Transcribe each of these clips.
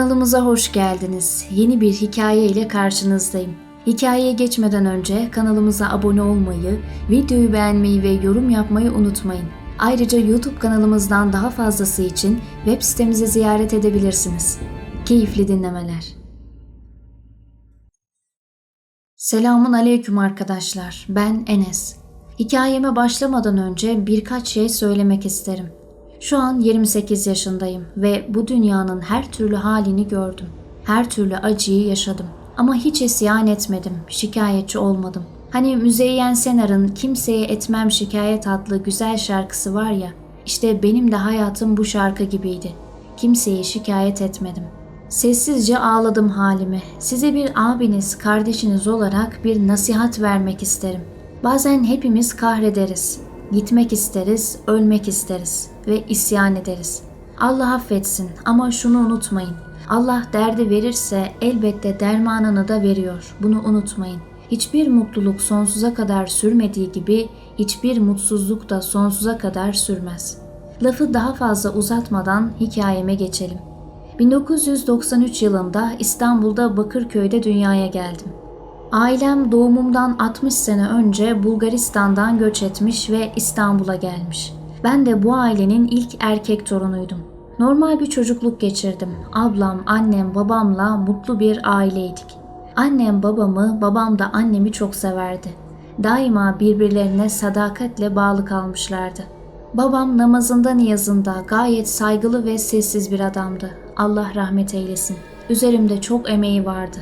Kanalımıza hoş geldiniz. Yeni bir hikaye ile karşınızdayım. Hikayeye geçmeden önce kanalımıza abone olmayı, videoyu beğenmeyi ve yorum yapmayı unutmayın. Ayrıca YouTube kanalımızdan daha fazlası için web sitemizi ziyaret edebilirsiniz. Keyifli dinlemeler. Selamun aleyküm arkadaşlar. Ben Enes. Hikayeme başlamadan önce birkaç şey söylemek isterim. Şu an 28 yaşındayım ve bu dünyanın her türlü halini gördüm. Her türlü acıyı yaşadım. Ama hiç isyan etmedim, şikayetçi olmadım. Hani Müzeyyen Senar'ın Kimseye Etmem Şikayet adlı güzel şarkısı var ya, işte benim de hayatım bu şarkı gibiydi. Kimseye şikayet etmedim. Sessizce ağladım halime. Size bir abiniz, kardeşiniz olarak bir nasihat vermek isterim. Bazen hepimiz kahrederiz. Gitmek isteriz, ölmek isteriz ve isyan ederiz. Allah affetsin ama şunu unutmayın. Allah derdi verirse elbette dermanını da veriyor. Bunu unutmayın. Hiçbir mutluluk sonsuza kadar sürmediği gibi hiçbir mutsuzluk da sonsuza kadar sürmez. Lafı daha fazla uzatmadan hikayeme geçelim. 1993 yılında İstanbul'da Bakırköy'de dünyaya geldim. Ailem doğumumdan 60 sene önce Bulgaristan'dan göç etmiş ve İstanbul'a gelmiş. Ben de bu ailenin ilk erkek torunuydum. Normal bir çocukluk geçirdim. Ablam, annem, babamla mutlu bir aileydik. Annem babamı, babam da annemi çok severdi. Daima birbirlerine sadakatle bağlı kalmışlardı. Babam namazında niyazında gayet saygılı ve sessiz bir adamdı. Allah rahmet eylesin. Üzerimde çok emeği vardı.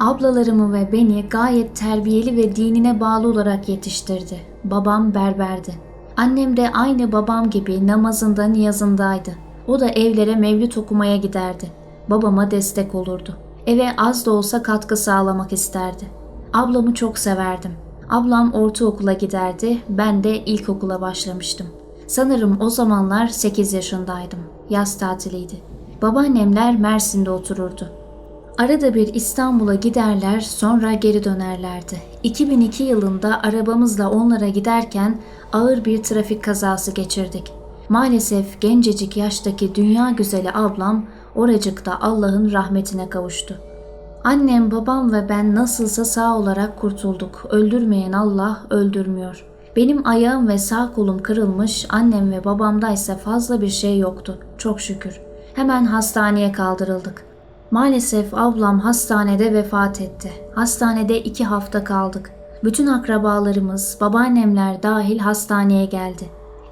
Ablalarımı ve beni gayet terbiyeli ve dinine bağlı olarak yetiştirdi. Babam berberdi. Annem de aynı babam gibi namazında niyazındaydı. O da evlere mevlüt okumaya giderdi. Babama destek olurdu. Eve az da olsa katkı sağlamak isterdi. Ablamı çok severdim. Ablam ortaokula giderdi, ben de ilkokula başlamıştım. Sanırım o zamanlar 8 yaşındaydım. Yaz tatiliydi. Babaannemler Mersin'de otururdu. Arada bir İstanbul'a giderler sonra geri dönerlerdi. 2002 yılında arabamızla onlara giderken ağır bir trafik kazası geçirdik. Maalesef gencecik yaştaki dünya güzeli ablam oracıkta Allah'ın rahmetine kavuştu. Annem, babam ve ben nasılsa sağ olarak kurtulduk. Öldürmeyen Allah öldürmüyor. Benim ayağım ve sağ kolum kırılmış, annem ve babamda ise fazla bir şey yoktu. Çok şükür. Hemen hastaneye kaldırıldık. Maalesef ablam hastanede vefat etti. Hastanede iki hafta kaldık. Bütün akrabalarımız, babaannemler dahil hastaneye geldi.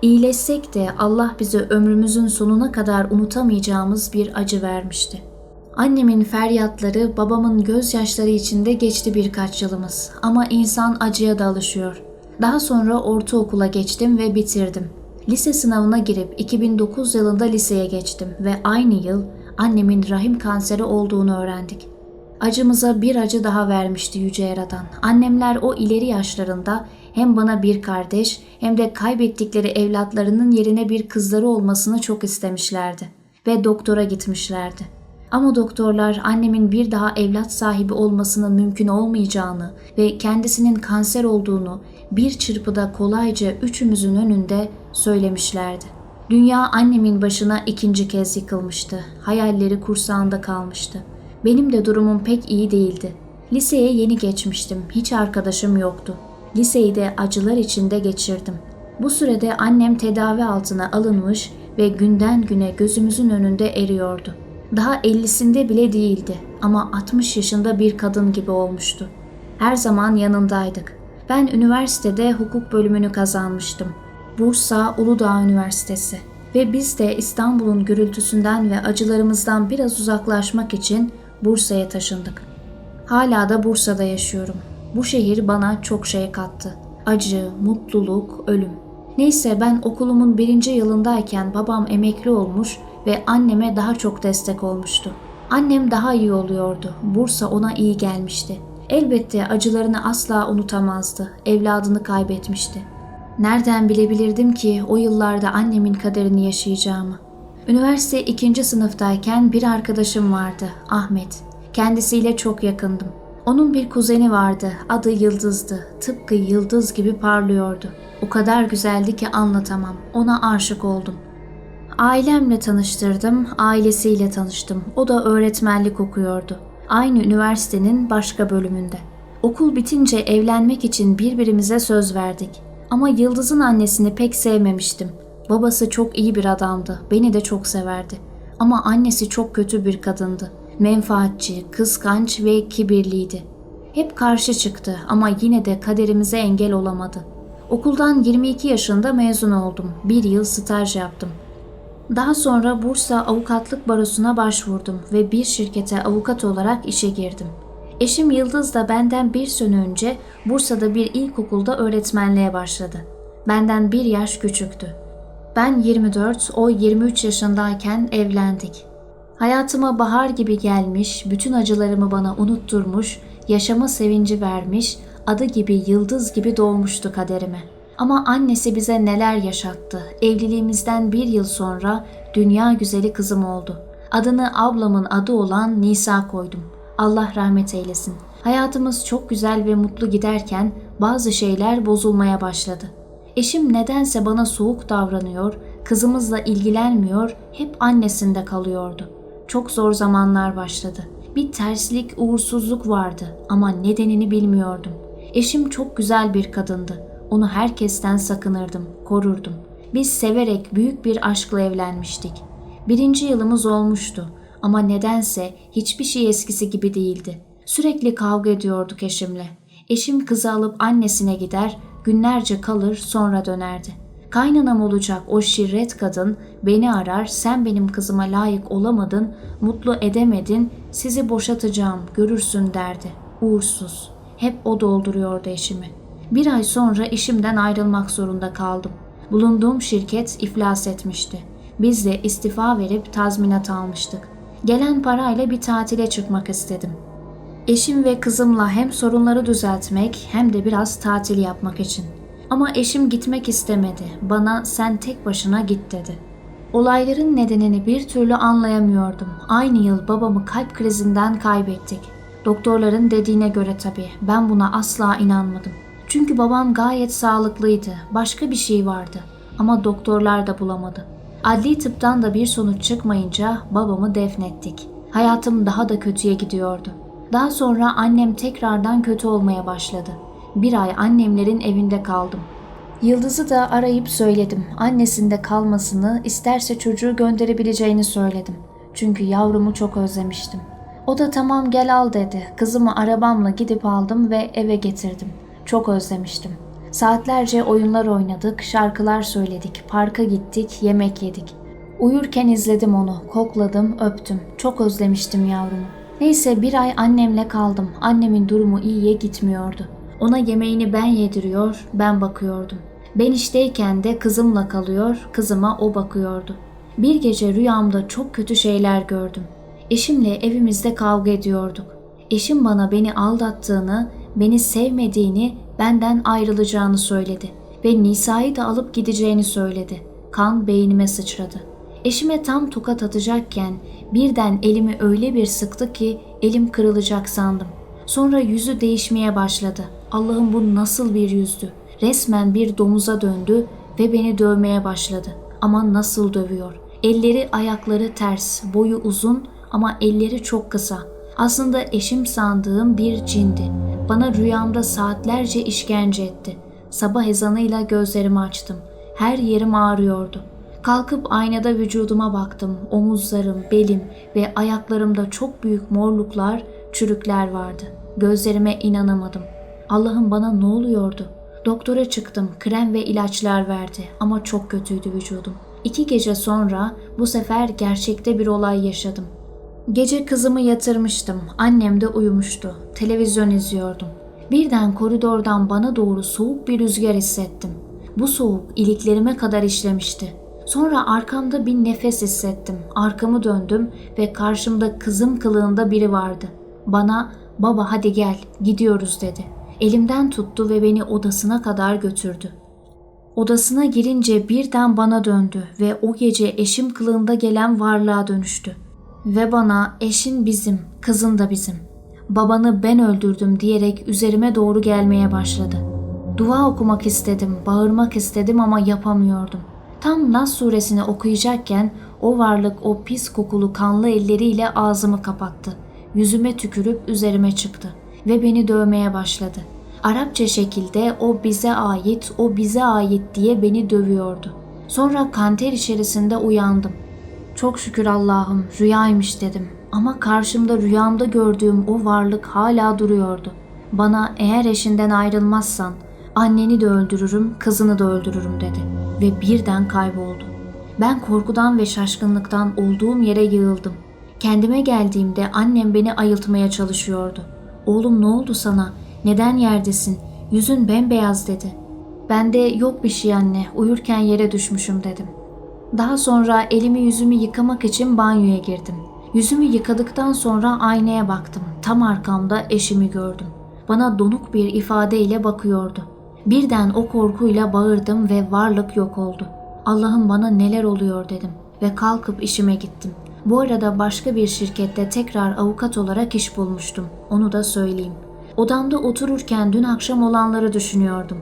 İyileşsek de Allah bize ömrümüzün sonuna kadar unutamayacağımız bir acı vermişti. Annemin feryatları, babamın gözyaşları içinde geçti birkaç yılımız. Ama insan acıya da alışıyor. Daha sonra ortaokula geçtim ve bitirdim. Lise sınavına girip 2009 yılında liseye geçtim ve aynı yıl annemin rahim kanseri olduğunu öğrendik. Acımıza bir acı daha vermişti Yüce Yaradan. Annemler o ileri yaşlarında hem bana bir kardeş hem de kaybettikleri evlatlarının yerine bir kızları olmasını çok istemişlerdi ve doktora gitmişlerdi. Ama doktorlar annemin bir daha evlat sahibi olmasının mümkün olmayacağını ve kendisinin kanser olduğunu bir çırpıda kolayca üçümüzün önünde söylemişlerdi. Dünya annemin başına ikinci kez yıkılmıştı. Hayalleri kursağında kalmıştı. Benim de durumum pek iyi değildi. Liseye yeni geçmiştim. Hiç arkadaşım yoktu. Liseyi de acılar içinde geçirdim. Bu sürede annem tedavi altına alınmış ve günden güne gözümüzün önünde eriyordu. Daha 50'sinde bile değildi ama 60 yaşında bir kadın gibi olmuştu. Her zaman yanındaydık. Ben üniversitede hukuk bölümünü kazanmıştım. Bursa Uludağ Üniversitesi ve biz de İstanbul'un gürültüsünden ve acılarımızdan biraz uzaklaşmak için Bursa'ya taşındık. Hala da Bursa'da yaşıyorum. Bu şehir bana çok şey kattı. Acı, mutluluk, ölüm. Neyse ben okulumun birinci yılındayken babam emekli olmuş ve anneme daha çok destek olmuştu. Annem daha iyi oluyordu. Bursa ona iyi gelmişti. Elbette acılarını asla unutamazdı. Evladını kaybetmişti. Nereden bilebilirdim ki o yıllarda annemin kaderini yaşayacağımı? Üniversite ikinci sınıftayken bir arkadaşım vardı, Ahmet. Kendisiyle çok yakındım. Onun bir kuzeni vardı, adı Yıldız'dı. Tıpkı yıldız gibi parlıyordu. O kadar güzeldi ki anlatamam. Ona aşık oldum. Ailemle tanıştırdım, ailesiyle tanıştım. O da öğretmenlik okuyordu. Aynı üniversitenin başka bölümünde. Okul bitince evlenmek için birbirimize söz verdik. Ama Yıldız'ın annesini pek sevmemiştim. Babası çok iyi bir adamdı, beni de çok severdi. Ama annesi çok kötü bir kadındı. Menfaatçi, kıskanç ve kibirliydi. Hep karşı çıktı ama yine de kaderimize engel olamadı. Okuldan 22 yaşında mezun oldum. Bir yıl staj yaptım. Daha sonra Bursa Avukatlık Barosu'na başvurdum ve bir şirkete avukat olarak işe girdim. Eşim Yıldız da benden bir sene önce Bursa'da bir ilkokulda öğretmenliğe başladı. Benden bir yaş küçüktü. Ben 24, o 23 yaşındayken evlendik. Hayatıma bahar gibi gelmiş, bütün acılarımı bana unutturmuş, yaşama sevinci vermiş, adı gibi yıldız gibi doğmuştu kaderime. Ama annesi bize neler yaşattı. Evliliğimizden bir yıl sonra dünya güzeli kızım oldu. Adını ablamın adı olan Nisa koydum. Allah rahmet eylesin. Hayatımız çok güzel ve mutlu giderken bazı şeyler bozulmaya başladı. Eşim nedense bana soğuk davranıyor, kızımızla ilgilenmiyor, hep annesinde kalıyordu. Çok zor zamanlar başladı. Bir terslik, uğursuzluk vardı ama nedenini bilmiyordum. Eşim çok güzel bir kadındı. Onu herkesten sakınırdım, korurdum. Biz severek büyük bir aşkla evlenmiştik. Birinci yılımız olmuştu ama nedense hiçbir şey eskisi gibi değildi. Sürekli kavga ediyorduk eşimle. Eşim kızı alıp annesine gider, günlerce kalır sonra dönerdi. Kaynanam olacak o şirret kadın beni arar, sen benim kızıma layık olamadın, mutlu edemedin, sizi boşatacağım, görürsün derdi. Uğursuz. Hep o dolduruyordu eşimi. Bir ay sonra işimden ayrılmak zorunda kaldım. Bulunduğum şirket iflas etmişti. Biz de istifa verip tazminat almıştık. Gelen parayla bir tatile çıkmak istedim. Eşim ve kızımla hem sorunları düzeltmek hem de biraz tatil yapmak için. Ama eşim gitmek istemedi. Bana sen tek başına git dedi. Olayların nedenini bir türlü anlayamıyordum. Aynı yıl babamı kalp krizinden kaybettik. Doktorların dediğine göre tabii. Ben buna asla inanmadım. Çünkü babam gayet sağlıklıydı. Başka bir şey vardı. Ama doktorlar da bulamadı. Adli tıptan da bir sonuç çıkmayınca babamı defnettik. Hayatım daha da kötüye gidiyordu. Daha sonra annem tekrardan kötü olmaya başladı. Bir ay annemlerin evinde kaldım. Yıldız'ı da arayıp söyledim. Annesinde kalmasını, isterse çocuğu gönderebileceğini söyledim. Çünkü yavrumu çok özlemiştim. O da tamam gel al dedi. Kızımı arabamla gidip aldım ve eve getirdim. Çok özlemiştim. Saatlerce oyunlar oynadık, şarkılar söyledik, parka gittik, yemek yedik. Uyurken izledim onu, kokladım, öptüm. Çok özlemiştim yavrumu. Neyse bir ay annemle kaldım. Annemin durumu iyiye gitmiyordu. Ona yemeğini ben yediriyor, ben bakıyordum. Ben işteyken de kızımla kalıyor, kızıma o bakıyordu. Bir gece rüyamda çok kötü şeyler gördüm. Eşimle evimizde kavga ediyorduk. Eşim bana beni aldattığını, beni sevmediğini, benden ayrılacağını söyledi ve Nisa'yı da alıp gideceğini söyledi. Kan beynime sıçradı. Eşime tam tokat atacakken birden elimi öyle bir sıktı ki elim kırılacak sandım. Sonra yüzü değişmeye başladı. Allah'ım bu nasıl bir yüzdü? Resmen bir domuza döndü ve beni dövmeye başladı. Ama nasıl dövüyor? Elleri ayakları ters, boyu uzun ama elleri çok kısa. Aslında eşim sandığım bir cindi. Bana rüyamda saatlerce işkence etti. Sabah ezanıyla gözlerimi açtım. Her yerim ağrıyordu. Kalkıp aynada vücuduma baktım. Omuzlarım, belim ve ayaklarımda çok büyük morluklar, çürükler vardı. Gözlerime inanamadım. Allah'ım bana ne oluyordu? Doktora çıktım. Krem ve ilaçlar verdi ama çok kötüydü vücudum. İki gece sonra bu sefer gerçekte bir olay yaşadım. Gece kızımı yatırmıştım. Annem de uyumuştu. Televizyon izliyordum. Birden koridordan bana doğru soğuk bir rüzgar hissettim. Bu soğuk iliklerime kadar işlemişti. Sonra arkamda bir nefes hissettim. Arkamı döndüm ve karşımda kızım kılığında biri vardı. Bana "Baba hadi gel, gidiyoruz." dedi. Elimden tuttu ve beni odasına kadar götürdü. Odasına girince birden bana döndü ve o gece eşim kılığında gelen varlığa dönüştü. Ve bana eşin bizim, kızın da bizim. Babanı ben öldürdüm diyerek üzerime doğru gelmeye başladı. Dua okumak istedim, bağırmak istedim ama yapamıyordum. Tam Nas suresini okuyacakken o varlık o pis kokulu kanlı elleriyle ağzımı kapattı. Yüzüme tükürüp üzerime çıktı ve beni dövmeye başladı. Arapça şekilde o bize ait, o bize ait diye beni dövüyordu. Sonra kanter içerisinde uyandım. Çok şükür Allah'ım rüyaymış dedim. Ama karşımda rüyamda gördüğüm o varlık hala duruyordu. Bana eğer eşinden ayrılmazsan anneni de öldürürüm, kızını da öldürürüm dedi ve birden kayboldu. Ben korkudan ve şaşkınlıktan olduğum yere yığıldım. Kendime geldiğimde annem beni ayıltmaya çalışıyordu. Oğlum ne oldu sana? Neden yerdesin? Yüzün bembeyaz dedi. Ben de yok bir şey anne, uyurken yere düşmüşüm dedim. Daha sonra elimi yüzümü yıkamak için banyoya girdim. Yüzümü yıkadıktan sonra aynaya baktım. Tam arkamda eşimi gördüm. Bana donuk bir ifadeyle bakıyordu. Birden o korkuyla bağırdım ve varlık yok oldu. Allah'ım bana neler oluyor dedim ve kalkıp işime gittim. Bu arada başka bir şirkette tekrar avukat olarak iş bulmuştum. Onu da söyleyeyim. Odamda otururken dün akşam olanları düşünüyordum.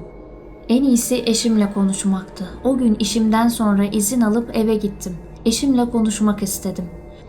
En iyisi eşimle konuşmaktı. O gün işimden sonra izin alıp eve gittim. Eşimle konuşmak istedim.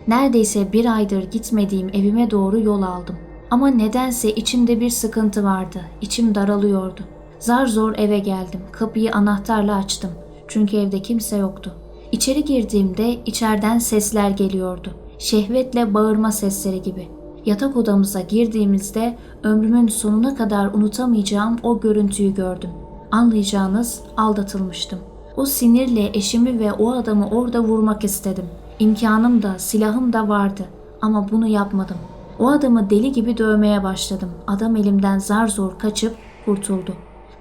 Neredeyse bir aydır gitmediğim evime doğru yol aldım. Ama nedense içimde bir sıkıntı vardı. İçim daralıyordu. Zar zor eve geldim. Kapıyı anahtarla açtım. Çünkü evde kimse yoktu. İçeri girdiğimde içeriden sesler geliyordu. Şehvetle bağırma sesleri gibi. Yatak odamıza girdiğimizde ömrümün sonuna kadar unutamayacağım o görüntüyü gördüm. Anlayacağınız aldatılmıştım. O sinirle eşimi ve o adamı orada vurmak istedim. İmkanım da silahım da vardı ama bunu yapmadım. O adamı deli gibi dövmeye başladım. Adam elimden zar zor kaçıp kurtuldu.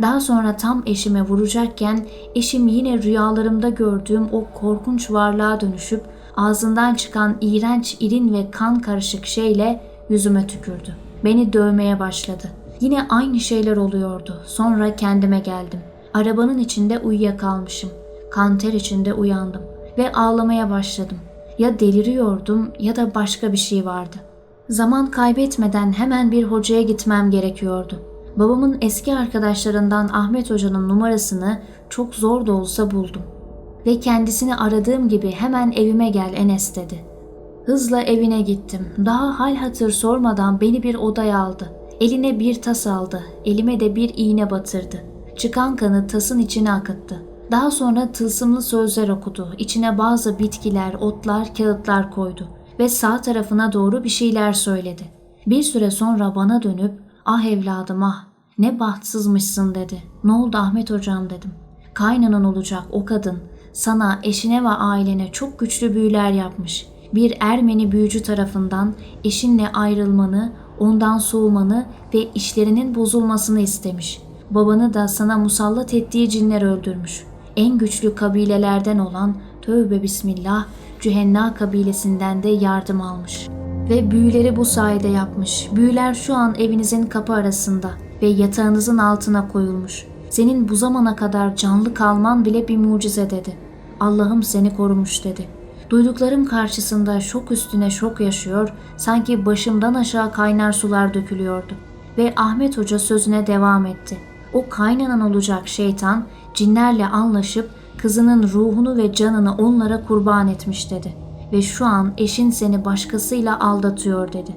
Daha sonra tam eşime vuracakken eşim yine rüyalarımda gördüğüm o korkunç varlığa dönüşüp ağzından çıkan iğrenç irin ve kan karışık şeyle yüzüme tükürdü. Beni dövmeye başladı. Yine aynı şeyler oluyordu. Sonra kendime geldim. Arabanın içinde uyuyakalmışım. Kanter içinde uyandım ve ağlamaya başladım. Ya deliriyordum ya da başka bir şey vardı. Zaman kaybetmeden hemen bir hocaya gitmem gerekiyordu. Babamın eski arkadaşlarından Ahmet Hoca'nın numarasını çok zor da olsa buldum. Ve kendisini aradığım gibi hemen evime gel Enes dedi. Hızla evine gittim. Daha hal hatır sormadan beni bir odaya aldı. Eline bir tas aldı. Elime de bir iğne batırdı. Çıkan kanı tasın içine akıttı. Daha sonra tılsımlı sözler okudu. İçine bazı bitkiler, otlar, kağıtlar koydu ve sağ tarafına doğru bir şeyler söyledi. Bir süre sonra bana dönüp "Ah evladım ah, ne bahtsızmışsın." dedi. "Ne oldu Ahmet hocam?" dedim. "Kaynanan olacak o kadın sana, eşine ve ailene çok güçlü büyüler yapmış. Bir Ermeni büyücü tarafından eşinle ayrılmanı, ondan soğumanı ve işlerinin bozulmasını istemiş. Babanı da sana musallat ettiği cinler öldürmüş. En güçlü kabilelerden olan tövbe bismillah Cühenna kabilesinden de yardım almış. Ve büyüleri bu sayede yapmış. Büyüler şu an evinizin kapı arasında ve yatağınızın altına koyulmuş. Senin bu zamana kadar canlı kalman bile bir mucize dedi. Allah'ım seni korumuş dedi. Duyduklarım karşısında şok üstüne şok yaşıyor, sanki başımdan aşağı kaynar sular dökülüyordu. Ve Ahmet Hoca sözüne devam etti. O kaynanan olacak şeytan cinlerle anlaşıp kızının ruhunu ve canını onlara kurban etmiş dedi. Ve şu an eşin seni başkasıyla aldatıyor dedi.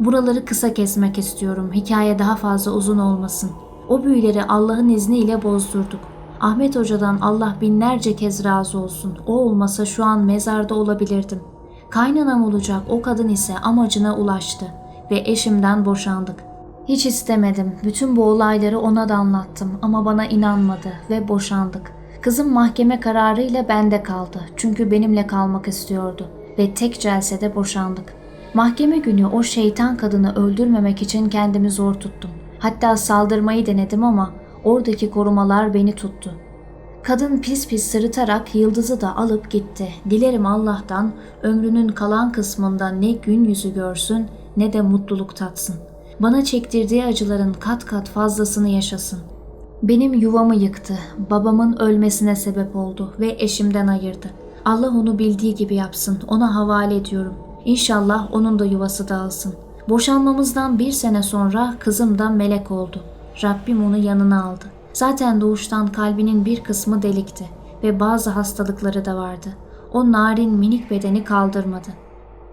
Buraları kısa kesmek istiyorum. Hikaye daha fazla uzun olmasın. O büyüleri Allah'ın izniyle bozdurduk. Ahmet Hoca'dan Allah binlerce kez razı olsun. O olmasa şu an mezarda olabilirdim. Kaynanam olacak o kadın ise amacına ulaştı ve eşimden boşandık. Hiç istemedim. Bütün bu olayları ona da anlattım ama bana inanmadı ve boşandık. Kızım mahkeme kararıyla bende kaldı. Çünkü benimle kalmak istiyordu ve tek celsede boşandık. Mahkeme günü o şeytan kadını öldürmemek için kendimi zor tuttum. Hatta saldırmayı denedim ama oradaki korumalar beni tuttu. Kadın pis pis sırıtarak yıldızı da alıp gitti. Dilerim Allah'tan ömrünün kalan kısmında ne gün yüzü görsün ne de mutluluk tatsın. Bana çektirdiği acıların kat kat fazlasını yaşasın. Benim yuvamı yıktı, babamın ölmesine sebep oldu ve eşimden ayırdı. Allah onu bildiği gibi yapsın, ona havale ediyorum. İnşallah onun da yuvası dağılsın. Boşanmamızdan bir sene sonra kızım da melek oldu. Rabbim onu yanına aldı. Zaten doğuştan kalbinin bir kısmı delikti. ve bazı hastalıkları da vardı. O narin minik bedeni kaldırmadı.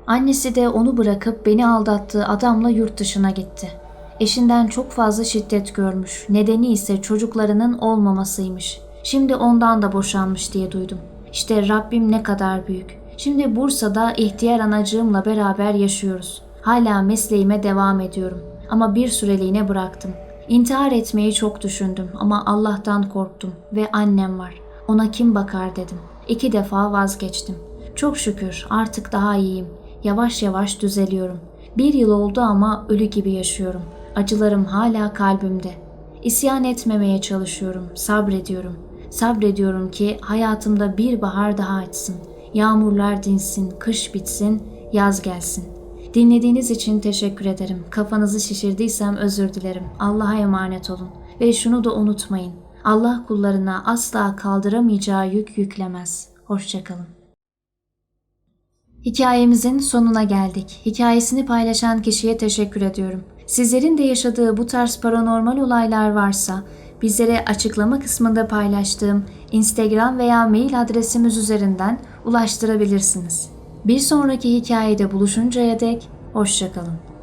Annesi de onu bırakıp beni aldattığı adamla yurt dışına gitti. Eşinden çok fazla şiddet görmüş. Nedeni ise çocuklarının olmamasıymış. Şimdi ondan da boşanmış diye duydum. İşte Rabbim ne kadar büyük. Şimdi Bursa'da ihtiyar anacığımla beraber yaşıyoruz. Hala mesleğime devam ediyorum. Ama bir süreliğine bıraktım. İntihar etmeyi çok düşündüm ama Allah'tan korktum ve annem var. Ona kim bakar dedim. İki defa vazgeçtim. Çok şükür artık daha iyiyim. Yavaş yavaş düzeliyorum. Bir yıl oldu ama ölü gibi yaşıyorum. Acılarım hala kalbimde. İsyan etmemeye çalışıyorum, sabrediyorum. Sabrediyorum ki hayatımda bir bahar daha açsın. Yağmurlar dinsin, kış bitsin, yaz gelsin. Dinlediğiniz için teşekkür ederim. Kafanızı şişirdiysem özür dilerim. Allah'a emanet olun. Ve şunu da unutmayın. Allah kullarına asla kaldıramayacağı yük yüklemez. Hoşçakalın. Hikayemizin sonuna geldik. Hikayesini paylaşan kişiye teşekkür ediyorum. Sizlerin de yaşadığı bu tarz paranormal olaylar varsa bizlere açıklama kısmında paylaştığım Instagram veya mail adresimiz üzerinden ulaştırabilirsiniz. Bir sonraki hikayede buluşuncaya dek hoşçakalın.